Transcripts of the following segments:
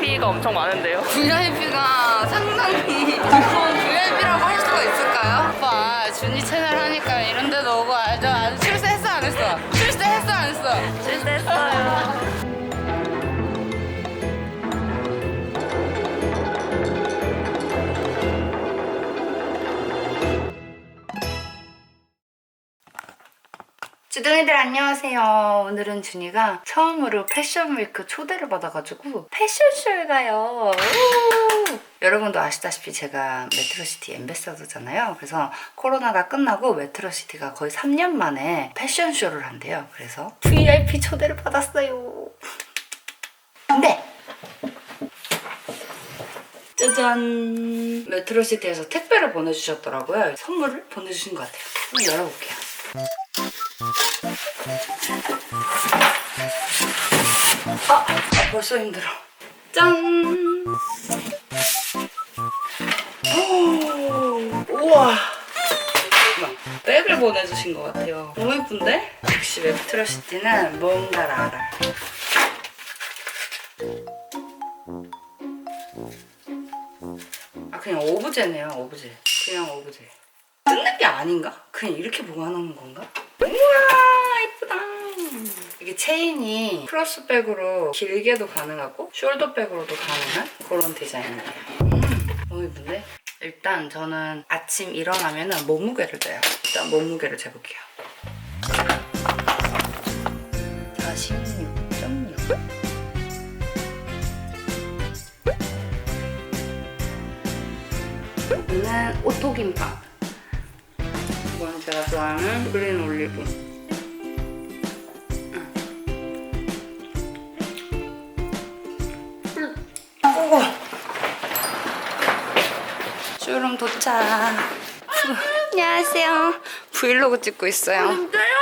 VIP가 엄청 많은데요. VIP가 상당히 좋은 VIP라고 할 수가 있을까요? 오빠 준이 채널 하니까 이런 데도 오고 알죠? 아주 출세했어 안 했어? 출세했어 안 했어? 실수했어요. 주둥이들 안녕하세요. 오늘은 준이가 처음으로 패션 위크 초대를 받아가지고 패션쇼에 가요. 우! 여러분도 아시다시피 제가 메트로시티 엠베서더잖아요. 그래서 코로나가 끝나고 메트로시티가 거의 3년 만에 패션쇼를 한대요. 그래서 VIP 초대를 받았어요. 근데 짜잔 메트로시티에서 택배를 보내주셨더라고요. 선물을 보내주신 것 같아요. 한번 열어볼게요. 아, 아 벌써 힘들어. 짠. 오, 우와. 백을 보내주신 것 같아요. 너무 예쁜데? 역시 웹트러시티는 뭔가를 알아. 아 그냥 오브제네요, 오브제. 그냥 오브제. 뜯는 게 아닌가? 그냥 이렇게 보관하는 건가? 우와 예쁘다 이게 체인이 크로스백으로 길게도 가능하고 숄더백으로도 가능한 그런 디자인이에요. 음, 너무 예쁜데? 일단 저는 아침 일어나면 몸무게를 재요. 일단 몸무게를 재볼게요. 46.6 여기는 오토김밥. 이건 제가 좋아하는 그린 올리브. 후, 안녕하세요. 브이로그 찍고 있어요. 진짜요?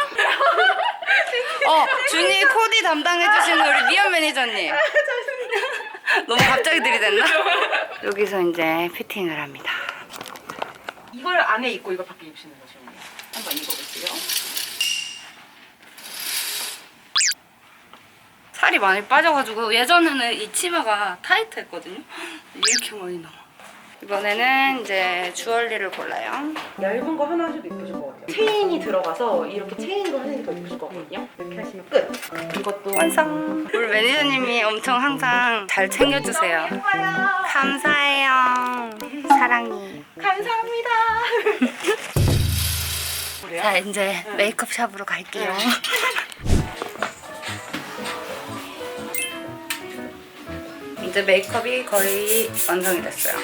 어, 준이 코디 담당해주시는 우리 미연 매니저님. 너무 갑자기 들이댔나? 여기서 이제 피팅을 합니다. 이걸 안에 입고 이걸 밖에 입시는 거죠. 한번 입어볼게요. 살이 많이 빠져가지고 예전에는 이 치마가 타이트했거든요. 이렇게 많이 나와. 이번에는 이제 주얼리를 골라요. 얇은 거 하나 하셔도 예쁘실 것 같아요. 체인이 들어가서 이렇게 체인으로 하는 게더 예쁘실 거거든요. 이렇게 하시면 끝. 이것도 완성. 우리 매니저님이 엄청 항상 잘 챙겨주세요. 감사해요. 사랑이. 감사합니다. 자 이제 메이크업 샵으로 갈게요. 이제 메이크업이 거의 완성이 됐어요.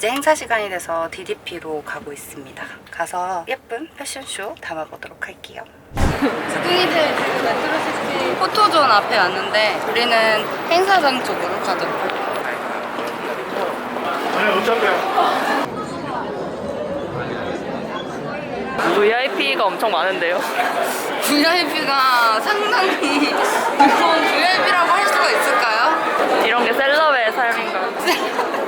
이제 행사 시간이 돼서 DDP로 가고 있습니다. 가서 예쁜 패션쇼 담아보도록 할게요. 주둥이들 지금 메트로시티 포토존 앞에 왔는데 우리는 행사장 쪽으로 가도록 할게요. VIP가 엄청 많은데요. VIP가 상당히 좋은 VIP라고 할 수가 있을까요? 이런 게 셀럽의 삶인가.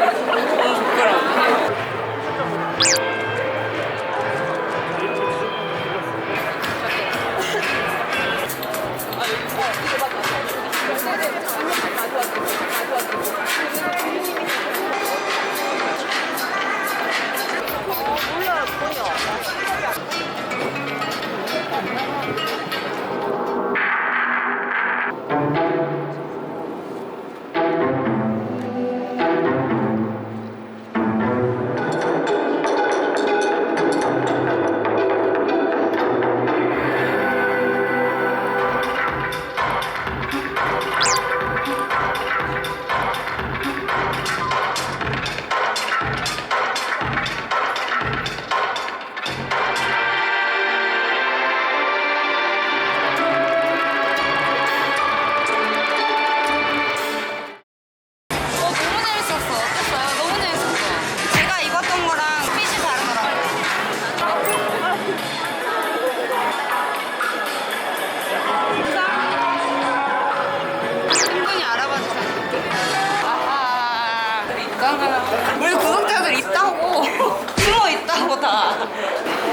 숨어 있다고 다.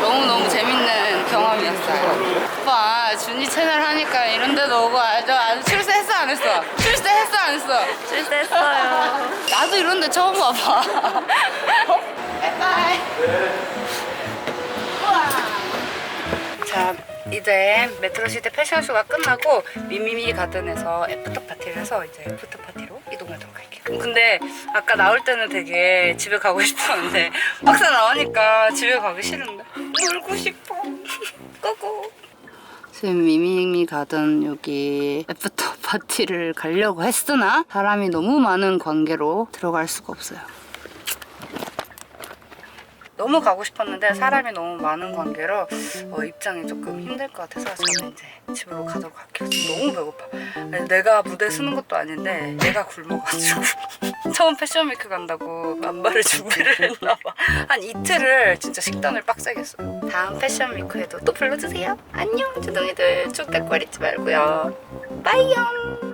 너무너무 재밌는 경험이었어요. 봐봐 준이 채널 하니까 이런 데도 오고 아주 아주 출세했어 안 했어? 출세했어 안 했어? 출세했어요. 나도 이런 데 처음 와봐 바이바이 자 이제 메트로시티 패션쇼가 끝나고 미미미 가든에서 애프터 파티를 해서 이제 애프터 파티로 이동하도록 할게요 근데 아까 나올 때는 되게 집에 가고 싶었는데 막상 나오니까 집에 가기 싫은데. 놀고 싶어. 고고. 지금 미미미 가든 여기 애프터 파티를 가려고 했으나 사람이 너무 많은 관계로 들어갈 수가 없어요 너무 가고 싶었는데 사람이 너무 많은 관계로 어, 입장이 조금 힘들 것 같아서 저는 이제 집으로 가도록 할게요. 너무 배고파. 아니, 내가 무대 쓰는 것도 아닌데 내가 굶어가지고 처음 패션위크 간다고 만발을 준비를 했나봐. 한 이틀을 진짜 식단을 빡세게 했어요. 다음 패션위크에도 또 불러주세요. 안녕 주둥이들 쭉딱거리지 말고요. 빠이용.